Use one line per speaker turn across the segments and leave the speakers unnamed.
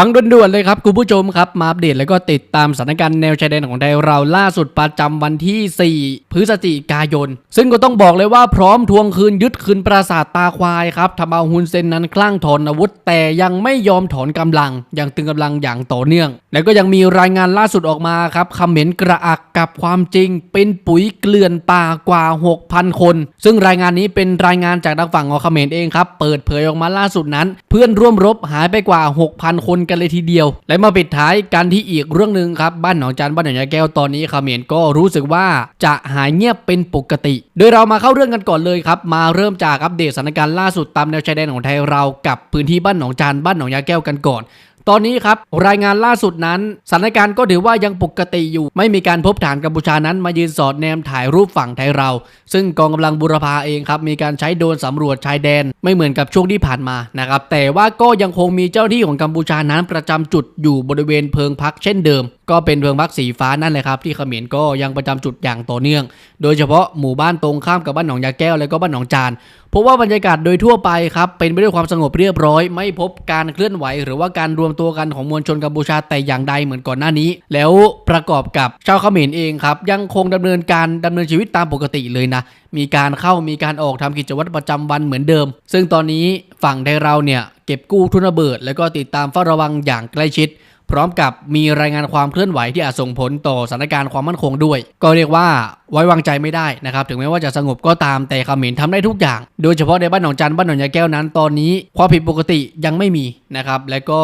ฟังด่วนๆเลยครับคุณผู้ชมครับมาอัปเดตแล้วก็ติดตามสถานการณ์แนวชายแดนของไทยเราล่าสุดประจำวันที่ 4 พฤศจิกายน ซึ่งก็ต้องบอกเลยว่าพร้อมทวงคืนยึดคืนปราสาทตาควายครับทำเอาฮุนเซนนั้นคลั่งถอนอาวุธ แต่ยังไม่ยอมถอนกำลัง ยังตึงกำลังอย่างต่อเนื่อง แล้วก็ยังมีรายงานล่าสุดออกมาครับคำเหม็นกระอักกับความจริง เป็นปุ๋ยเกลื่อนป่ากว่า 6,000 คน ซึ่งรายงานนี้เป็นรายงานจากทางฝั่งของเขมรเองครับเปิดเผยออกมาล่าสุดนั้น เพื่อนร่วมรบหายไปกว่า 6,000 คนกันเลยทีเดียว และมาปิดท้ายกันที่อีกเรื่องหนึ่งครับบ้านหนองจันบ้านหนองยาแก้วตอนนี้เขมรก็รู้สึกว่าจะหายเงียบเป็นปกติ โดยเรามาเข้าเรื่องกันก่อนเลยครับมาเริ่มจากอัปเดตสถานการณ์ล่าสุดตามแนวชายแดนของไทยเรากับพื้นที่บ้านหนองจันบ้านหนองยาแก้วกันก่อน ตอนนี้ครับรายงานล่าสุดนั้นสถานการณ์ก็ถือว่ายังปกติอยู่ ไม่มีการพบฐานกัมพูชานั้นมายืนสอดแนมถ่ายรูปฝั่งไทยเรา ซึ่งกองกำลังบุรพาเองครับมีการใช้โดรนสำรวจชายแดนไม่เหมือนกับช่วงที่ผ่านมานะครับแต่ว่าก็ยังคงมีเจ้าหน้าที่ของกัมพูชานั้นประจำจุดอยู่บริเวณเพิงพักเช่นเดิม ก็เป็นเพิงพักสีฟ้านั่นแหละครับที่เขมรก็ยังประจำจุดอย่างต่อเนื่อง โดยเฉพาะหมู่บ้านตรงข้ามกับบ้านหนองยาแก้วและก็บ้านหนองจานเพราะว่าบรรยากาศโดยทั่วไปครับเป็นไปด้วยความสงบเรียบร้อย ไม่พบการเคลื่อนไหว หรือว่าการรวมตัวกันของมวลชนกัมพูชาแต่อย่างใดเหมือนก่อนหน้านี้ แล้วประกอบกับชาวเขมรเองครับยังคงดำเนินการดำเนินชีวิตตามปกติเลยนะมีการเข้ามีการออกทำกิจวัตรประจำวันเหมือนเดิม ซึ่งตอนนี้ฝั่งไทยเราเนี่ยเก็บกู้ทุนระเบิด แล้วก็ติดตามเฝ้าระวังอย่างใกล้ชิด พร้อมกับมีรายงานความเคลื่อนไหวที่อาจส่งผลต่อสถานการณ์ความมั่นคงด้วย ก็เรียกว่าไว้วางใจไม่ได้นะครับ ถึงแม้ว่าจะสงบก็ตามแต่เขมรทำได้ทุกอย่าง โดยเฉพาะในบ้านหนองจันบ้านหนองยาแก้วนั้นตอนนี้ความผิดปกติยังไม่มีนะครับ และก็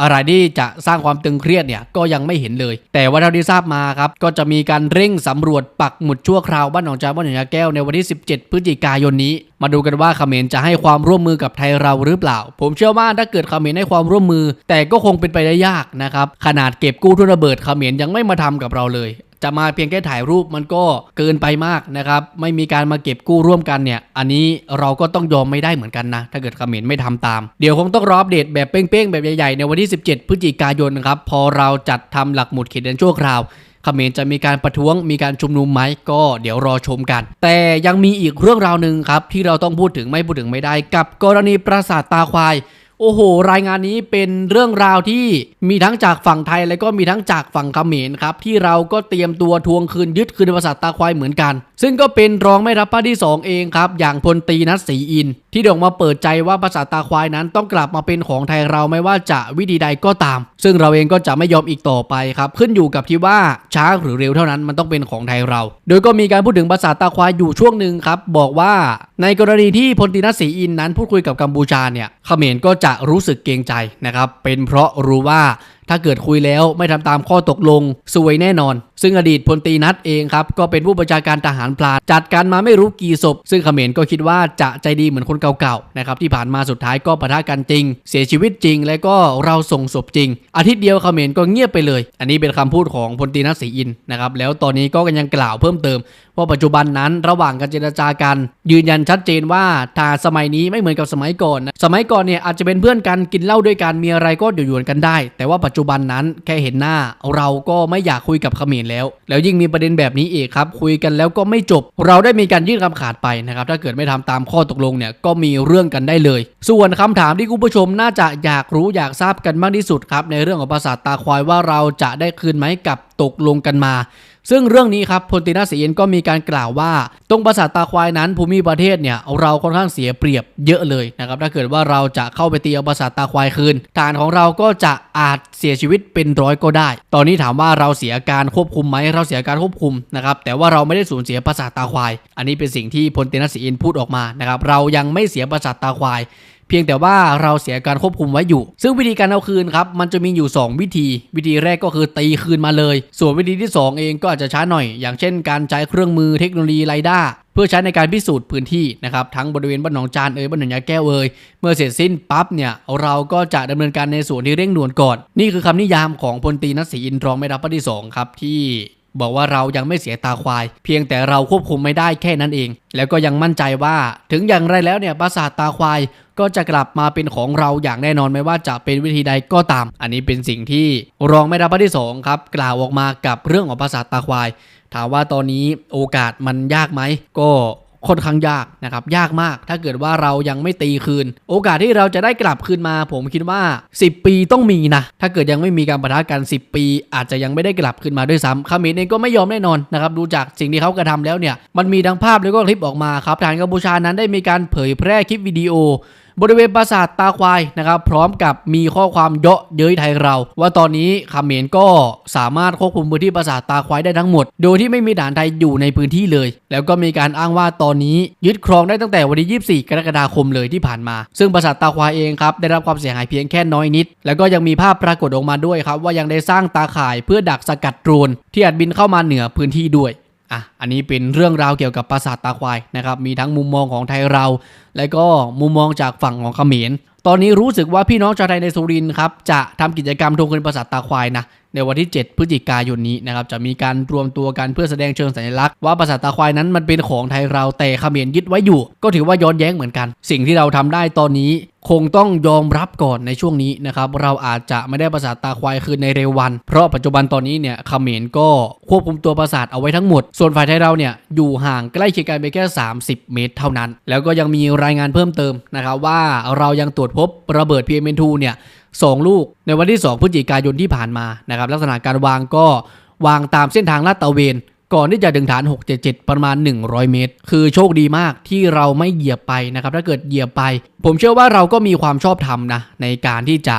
อะไรที่จะสร้างความตึงเครียดเนี่ยก็ยังไม่เห็นเลย แต่ว่าเท่าที่ทราบมาครับก็จะมีการเร่งสำรวจปักหมุดชั่วคราวบ้านหนองจันบ้านหนองยาแก้วในวันที่ 17 พฤศจิกายนนี้ มาดูกันว่าเขมรจะให้ความร่วมมือกับไทยเราหรือเปล่า ผมเชื่อว่าถ้าเกิดเขมรให้ความร่วมมือ แต่ก็คงเป็นไปได้ยากนะครับ ขนาดเก็บกู้ทุนระเบิดเขมรยังไม่มาทำกับเราเลย จะมาเพียงแค่ถ่ายรูปมันก็เกินไปมากนะครับ ไม่มีการมาเก็บกู้ร่วมกันเนี่ย อันนี้เราก็ต้องยอมไม่ได้เหมือนกันนะ ถ้าเกิดเขมรไม่ทำตาม เดี๋ยวคงต้องรออัปเดตแบบเป้งๆ แบบใหญ่ๆ ในวันที่ 17 พฤศจิกายนนะครับ พอเราจัดทำหลักหมุดเขตแดนชั่วคราวเขมรจะมีการประท้วงมีการชุมนุมไหมก็เดี๋ยวรอชมกัน แต่ยังมีอีกเรื่องราวหนึ่งครับที่เราต้องพูดถึงไม่พูดถึงไม่ได้กับกรณีปราสาทตาควาย โอ้โห รายงานนี้เป็นเรื่องราวที่มีทั้งจากฝั่งไทยและก็มีทั้งจากฝั่งเขมรครับที่เราก็เตรียมตัวทวงคืนยึดคืนปราสาตาควายเหมือนกัน ซึ่งก็เป็นรองไม่รับป้าที่ 2 เองครับ อย่างพลตีนัทศรีอินที่โด่งมาเปิดใจว่าปราสาตาควายนั้นต้องกลับมาเป็นของไทยเราไม่ว่าจะวิธีใดก็ตาม ซึ่งเราเองก็จะไม่ยอมอีกต่อไปครับขึ้นอยู่กับที่ว่าช้าหรือเร็วเท่านั้นมันต้องเป็นของไทยเรา โดยก็มีการพูดถึงปราสาตาควายอยู่ช่วงหนึ่งครับบอกว่าในกรณีที่พลตรีนัทศรีอินนั้นพูดคุยกับกัมพูชาเนี่ยเขมรก็จะรู้สึกเกรงใจนะครับเป็นเพราะรู้ว่าถ้าเกิดคุยแล้วไม่ทำตามข้อตกลงซวยแน่นอน ซึ่งอดีตพลตีนัทเองครับก็เป็นผู้บัญชาการทหารพลานจัดการมาไม่รู้กี่ศพ ซึ่งเขมรก็คิดว่าจะใจดีเหมือนคนเก่าๆนะครับที่ผ่านมาสุดท้ายก็ปะทะกันจริง เสียชีวิตจริง และก็เราส่งศพจริง อาทิตย์เดียวเขมรก็เงียบไปเลย อันนี้เป็นคำพูดของพลตีนัทศรีอินนะครับแล้วตอนนี้ก็ยังกล่าวเพิ่มเติมว่าปัจจุบันนั้นระหว่างการเจรจากัน ยืนยันชัดเจนว่าถ้าสมัยนี้ไม่เหมือนกับสมัยก่อน สมัยก่อนเนี่ยอาจจะเป็นเพื่อนกันกินเหล้าด้วยกันมีอะไรก็หยวนๆกันได้ แต่ว่าปัจจุบันนั้นแค่เห็นหน้าเราก็ไม่อยากคุยกับเขมรแล้ว แล้วยิ่งมีประเด็นแบบนี้อีกครับ คุยกันแล้วก็ไม่จบ เราได้มีการยื่นคำขาดไปนะครับ ถ้าเกิดไม่ทำตามข้อตกลงเนี่ยก็มีเรื่องกันได้เลย ส่วนคำถามที่คุณผู้ชมน่าจะอยากรู้อยากทราบกันมากที่สุดครับในเรื่องของภาษาตาควายว่าเราจะได้คืนไหมกับ ตกลงกันมา ซึ่งเรื่องนี้ครับพลตีนาศรีเอ็นก็มีการกล่าวว่า ตรงปราสาทตาควายนั้นภูมิประเทศเนี่ยเราค่อนข้างเสียเปรียบเยอะเลยนะครับถ้าเกิดว่าเราจะเข้าไปตีเอาปราสาทตาควายคืนฐานของเราก็จะอาจเสียชีวิตเป็นร้อยก็ได้ ตอนนี้ถามว่าเราเสียการควบคุมไหมเราเสียการควบคุมนะครับแต่ว่าเราไม่ได้สูญเสียปราสาทตาควาย อันนี้เป็นสิ่งที่พลตีนาศรีเอ็นพูดออกมานะครับเรายังไม่เสียปราสาทตาควาย เพียงแต่ว่าเราเสียการควบคุมไว้อยู่ ซึ่งวิธีการเอาคืนครับมันจะมีอยู่ 2 วิธี วิธีแรกก็คือตีคืนมาเลย ส่วนวิธีที่ 2 เองก็อาจจะช้าหน่อย อย่างเช่น การใช้เครื่องมือเทคโนโลยีไรด้าเพื่อใช้ในการพิสูจน์พื้นที่นะครับทั้งบริเวณบ้านหนองจานเอ่ยบ้านหนองยาแก้วเอ่ยเมื่อเสร็จสิ้นปั๊บเนี่ยเราก็จะดำเนินการในส่วนที่เร่งด่วนก่อน นี่คือคำนิยามของพลตรีนัทศรีอินทรองไม่รับปฏิสองครับที่ บอกว่าเรายังไม่เสียตาควาย เพียงแต่เราควบคุมไม่ได้แค่นั้นเอง แล้วก็ยังมั่นใจว่า ถึงอย่างไรแล้วเนี่ยปราสาทตาควายก็จะกลับมาเป็นของเราอย่างแน่นอนไม่ว่าจะเป็นวิธีใดก็ตาม อันนี้เป็นสิ่งที่รองไม่รับที่สองครับกล่าวออกมากับเรื่องของปราสาทตาควาย ถามว่าตอนนี้โอกาสมันยากไหมก็ ค่อนข้างยากนะครับยากมาก ถ้าเกิดว่าเรายังไม่ตีคืน โอกาสที่เราจะได้กลับคืนมา ผมคิดว่า 10 ปีต้องมีนะ ถ้าเกิดยังไม่มีการปะทะกัน 10 ปี อาจจะยังไม่ได้กลับคืนมาด้วยซ้ำขมรเองก็ไม่ยอมแน่นอนนะครับดูจากสิ่งที่เขากระทำแล้วเนี่ยมันมีทั้งภาพแล้วก็คลิปออกมาครับทางกัมพูชานั้นได้มีการเผยแพร่คลิปวิดีโอ บริเวณปราสาทตาควายนะครับพร้อมกับมีข้อความเยาะเย้ยไทยเรา ว่าตอนนี้เขมรก็สามารถควบคุมพื้นที่ปราสาทตาควายได้ทั้งหมด โดยที่ไม่มีฐานไทยอยู่ในพื้นที่เลย แล้วก็มีการอ้างว่าตอนนี้ยึดครองได้ตั้งแต่วันที่24 กรกฎาคมเลยที่ผ่านมา ซึ่งปราสาทตาควายเองครับได้รับความเสียหายเพียงแค่น้อยนิด แล้วก็ยังมีภาพปรากฏออกมาด้วยครับว่ายังได้สร้างตาข่ายเพื่อดักสกัดโดรนที่อาจบินเข้ามาเหนือพื้นที่ด้วย อะอันนี้เป็นเรื่องราวเกี่ยวกับปราสาทตาควายนะครับมีทั้งมุมมองของไทยเรา และก็มุมมองจากฝั่งของเขมร ตอนนี้รู้สึกว่าพี่น้องชาวไทยในสุรินทร์ครับจะทำกิจกรรมทวงคืนปราสาทตาควายนะในวันที่ 7 พฤศจิกายนนี้นะครับจะมีการรวมตัวกันเพื่อแสดงเชิงสัญลักษณ์ว่าปราสาทตาควายนั้นมันเป็นของไทยเราแต่เขมรยึดไว้อยู่ ก็ถือว่าย้อนแย้งเหมือนกัน สิ่งที่เราทำได้ตอนนี้คงต้องยอมรับก่อนในช่วงนี้นะครับเราอาจจะไม่ได้ปราสาทตาควายคืนในเร็ววัน เพราะปัจจุบันตอนนี้เนี่ยเขมรก็ควบคุมตัวปราสาทเอาไว้ทั้งหมด ส่วนฝ่ายไทยเราเนี่ยอยู่ห่างใกล้เคียงกันไปแค่ 30 เมตรเท่านั้น แล้วก็ยังมีรายงานเพิ่มเติมนะครับว่าเรายังตรวจพบระเบิด PM2 เนี่ยสองลูกในวันที่ 2 พฤศจิกายนที่ผ่านมานะครับลักษณะการวางก็วางตามเส้นทางลาดตะเวน ก่อนที่จะถึงฐาน 677 ประมาณ 100 เมตร คือโชคดีมากที่เราไม่เหยียบไปนะครับถ้าเกิดเหยียบไป ผมเชื่อว่าเราก็มีความชอบธรรมนะในการที่จะ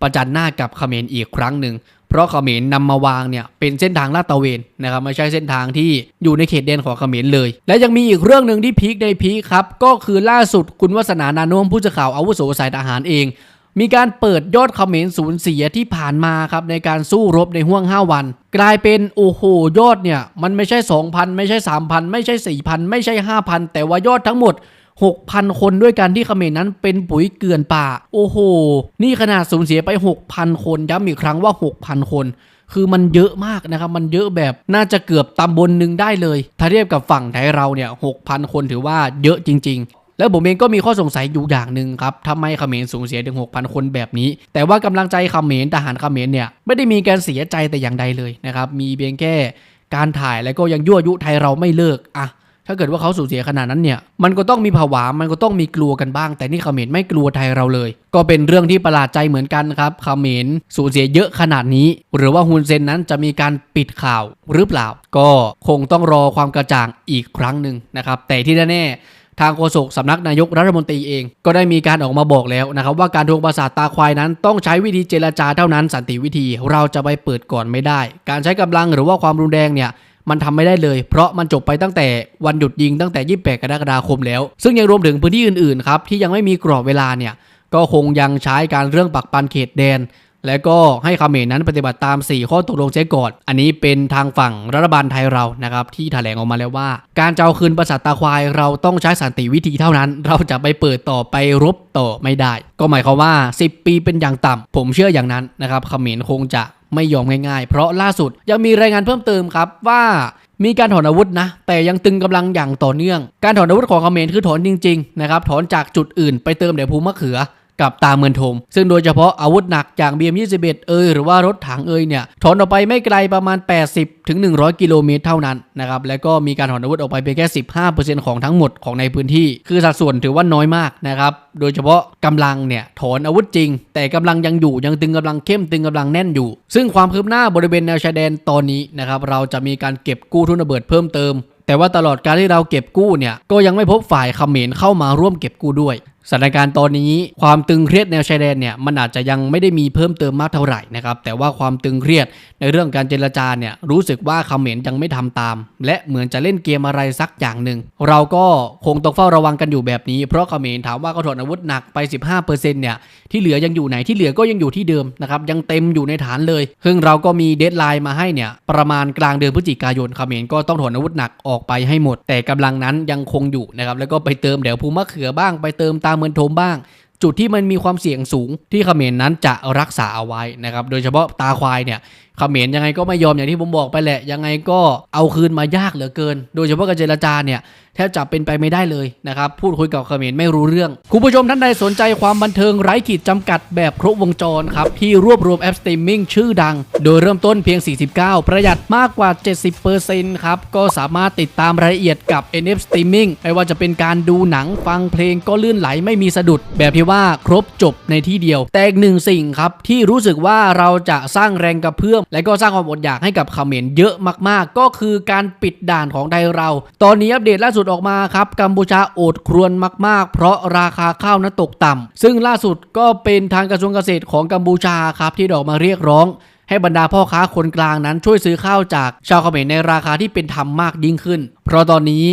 ประจันหน้ากับเขมรอีกครั้งหนึ่งเพราะเขมรนำมาวางเนี่ยเป็นเส้นทางลาดตระเวนนะครับไม่ใช่เส้นทางที่อยู่ในเขตแดนของเขมรเลย และยังมีอีกเรื่องหนึ่งที่พีคในพีคครับ ก็คือล่าสุดคุณวัฒนานานุ่มผู้สื่อข่าวอาวุโสสายทหารเอง มีการเปิดยอดเขมรสูญเสียที่ผ่านมาครับในการสู้รบในห่วง 5 วัน กลายเป็นโอ้โหยอดเนี่ย มันไม่ใช่ 2,000 ไม่ใช่ 3,000 ไม่ใช่ 4,000 ไม่ใช่ 5,000 แต่ว่ายอดทั้งหมด 6,000 คนด้วยกันที่เขมรนั้นเป็นปุ๋ยเกลื่อนป่า โอ้โห นี่ขนาดสูญเสียไป 6,000 คนย้ำอีกครั้งว่า 6,000 คนคือมันเยอะมากนะครับ มันเยอะแบบน่าจะเกือบตำบลหนึ่งได้เลย ถ้าเทียบกับฝั่งไทยเราเนี่ย6,000คนถือว่าเยอะจริง ๆ แล้วผมเองก็มีข้อสงสัยอยู่อย่างหนึ่งครับทำไมเขมรสูญเสียถึง6,000 คนแบบนี้ แต่ว่ากำลังใจเขมรทหารเขมรเนี่ยไม่ได้มีการเสียใจแต่อย่างใดเลยนะครับมีเพียงแค่การถ่ายแล้วก็ยังยั่วยุไทยเราไม่เลิกอะถ้าเกิดว่าเขาสูญเสียขนาดนั้นเนี่ย มันก็ต้องมีผวา มันก็ต้องมีกลัวกันบ้าง แต่นี่เขมรไม่กลัวไทยเราเลย ก็เป็นเรื่องที่ประหลาดใจเหมือนกันครับเขมรสูญเสียเยอะขนาดนี้ หรือว่าฮุนเซนนั้นจะมีการปิดข่าวหรือเปล่า ก็คงต้องรอความกระจ่างอีกครั้งหนึ่งนะครับ แต่ที่แน่ๆ ทางโฆษกสำนักนายกรัฐมนตรีเอง ก็ได้มีการออกมาบอกแล้วนะครับว่าการทวงประสาทตาควายนั้นต้องใช้วิธีเจรจาเท่านั้นสันติวิธีเราจะไปเปิดก่อนไม่ได้ การใช้กำลังหรือว่าความรุนแรงเนี่ยมันทำไม่ได้เลย เพราะมันจบไปตั้งแต่วันหยุดยิงตั้งแต่ 28 กรกฎาคมแล้ว ซึ่งยังรวมถึงพื้นที่อื่นๆครับที่ยังไม่มีกรอบเวลาเนี่ยก็คงยังใช้การเรื่องปักปันเขตแดน และก็ให้คาเขมรนั้นปฏิบัติตาม 4 ข้อตกลงเสียก่อนอันนี้เป็นทางฝั่งรัฐบาลไทยเรานะครับที่แถลงออกมาแล้วว่า การจะเอาคืนประสาทตาควายเราต้องใช้สันติวิธีเท่านั้น เราจะไปเปิดต่อไปรบต่อไม่ได้ ก็หมายความว่า 10 ปีเป็นอย่างต่ำผมเชื่ออย่างนั้นนะครับคเขมรคงจะไม่ยอมง่ายๆ เพราะล่าสุดยังมีรายงานเพิ่มเติมครับว่ามีการถอนอาวุธนะ แต่ยังตึงกำลังอย่างต่อเนื่อง การถอนอาวุธของเขมรคือถอนจริงๆนะครับถอนจากจุดอื่นไปเติมแด่ภูมะเขือ กับตาเมือนทม ซึ่งโดยเฉพาะอาวุธหนักอย่าง BM21 เอยหรือว่ารถถังเอยเนี่ยถอนออกไปไม่ไกลประมาณ 80ถึง100 กิโลเมตรเท่านั้นนะครับแล้วก็มีการถอนอาวุธออกไปเพียงแค่ 15%ของทั้งหมดของในพื้นที่ คือสัดส่วนถือว่าน้อยมากนะครับโดยเฉพาะกำลังเนี่ยถอนอาวุธจริง แต่กำลังยังอยู่ยังตึงกำลังเข้มตึงกำลังแน่นอยู่ ซึ่งความคืบหน้าบริเวณแนวชายแดนตอนนี้นะครับเราจะมีการเก็บกู้ทุนระเบิดเพิ่มเติมแต่ว่าตลอดการที่เราเก็บกู้เนี่ยก็ยังไม่พบฝ่ายเขมรเข้ามาร่วมเก็บกู้ด้วย สถานการณ์ตอนนี้ความตึงเครียดแนวชายแดนเนี่ยมันอาจจะยังไม่ได้มีเพิ่มเติมมากเท่าไหร่นะครับแต่ว่าความตึงเครียดในเรื่องการเจรจาเนี่ยรู้สึกว่าเขมรยังไม่ทำตาม และเหมือนจะเล่นเกมอะไรสักอย่างหนึ่งเราก็คงต้องเฝ้าระวังกันอยู่แบบนี้ เพราะเขมรถามว่าเขาถอนอาวุธหนักไป 15%เนี่ยที่เหลือยังอยู่ไหนที่เหลือก็ยังอยู่ที่เดิมนะครับยังเต็มอยู่ในฐานเลย ซึ่งเราก็มีเดทไลน์มาให้เนี่ยประมาณกลางเดือนพฤศจิกายนเขมรก็ต้องถอนอาวุธหนักออกไปให้หมด แต่กำลังนั้นยังคงอยู่นะครับแล้วก็ไปเติมเดี๋ยวภูมะเขือบ้างไปเติมตามเมืองโทมบ้าง จุดที่มันมีความเสี่ยงสูงที่เขมรนั้นจะรักษาเอาไว้นะครับ โดยเฉพาะตาควายเนี่ย เขเขมรยังไงก็ไม่ยอมอย่างที่ผมบอกไปแหละ ยังไงก็เอาคืนมายากเหลือเกิน โดยเฉพาะการเจรจาเนี่ยแทบจะเป็นไปไม่ได้เลยนะครับ พูดคุยกับเขมรไม่รู้เรื่อง คุณผู้ชมท่านใดสนใจความบันเทิงไร้ขีดจำกัดแบบครบวงจรครับ ที่รวบรวมแอปสตรีมมิ่งชื่อดัง โดยเริ่มต้นเพียง 49 ประหยัดมากกว่า 70%ครับ ก็สามารถติดตามรายละเอียดกับ NF Streaming ไม่ว่าจะเป็นการดูหนังฟังเพลงก็ลื่นไหลไม่มีสะดุด แบบที่ว่าครบจบในที่เดียว แต่อีกหนึ่งสิ่งครับที่รู้สึกว่าเราจะสร้างแรงกระเพื่อมและก็สร้างความอดอยากให้กับเขมรเยอะมากๆ ก็คือการปิดด่านของไทยเรา ตอนนี้อัปเดตล่าสุดออกมาครับกัมพูชาโอดครวญมาก ๆ เพราะราคาข้าวนั้นตกต่ำซึ่งล่าสุดก็เป็นทางกระทรวงเกษตรของกัมพูชาครับที่ดออกมาเรียกร้องให้บรรดาพ่อค้าคนกลางนั้นช่วยซื้อข้าวจากชาวเขมรในราคาที่เป็นธรรมมากยิ่งขึ้น เพราะตอนนี้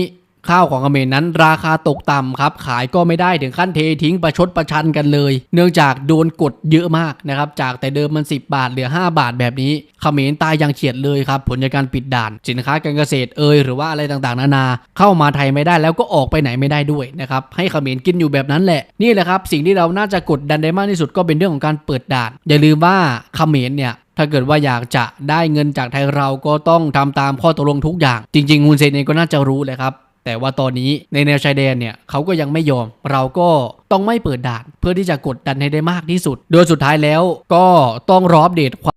ข้าวของเขมรนั้นราคาตกต่ำครับ ขายก็ไม่ได้ถึงขั้นเททิ้งประชดประชันกันเลย เนื่องจากโดนกดเยอะมากนะครับจากแต่เดิมมัน 10 บาทเหลือ 5 บาทแบบนี้เขมรตายอย่างเฉียดเลยครับผลจากการปิดด่าน สินค้าการเกษตรเอยหรือว่าอะไรต่างๆ นานา เข้ามาไทยไม่ได้แล้วก็ออกไปไหนไม่ได้ด้วยนะครับให้เขมรกินอยู่แบบนั้นแหละนี่แหละครับสิ่งที่เราน่าจะกดดันได้มากที่สุดก็เป็นเรื่องของการเปิดด่าน อย่าลืมว่าเขมรเนี่ยถ้าเกิดว่าอยากจะได้เงินจากไทยเราก็ต้องทำตามข้อตกลงทุกอย่าง จริงๆฮุนเซนเองก็น่าจะรู้เลยครับ แต่ว่าตอนนี้ในแนวชายแดนเนี่ยเขาก็ยังไม่ยอม เราก็ต้องไม่เปิดด่าน เพื่อที่จะกดดันให้ได้มากที่สุด โดยสุดท้ายแล้วก็ต้องรออัปเดตความ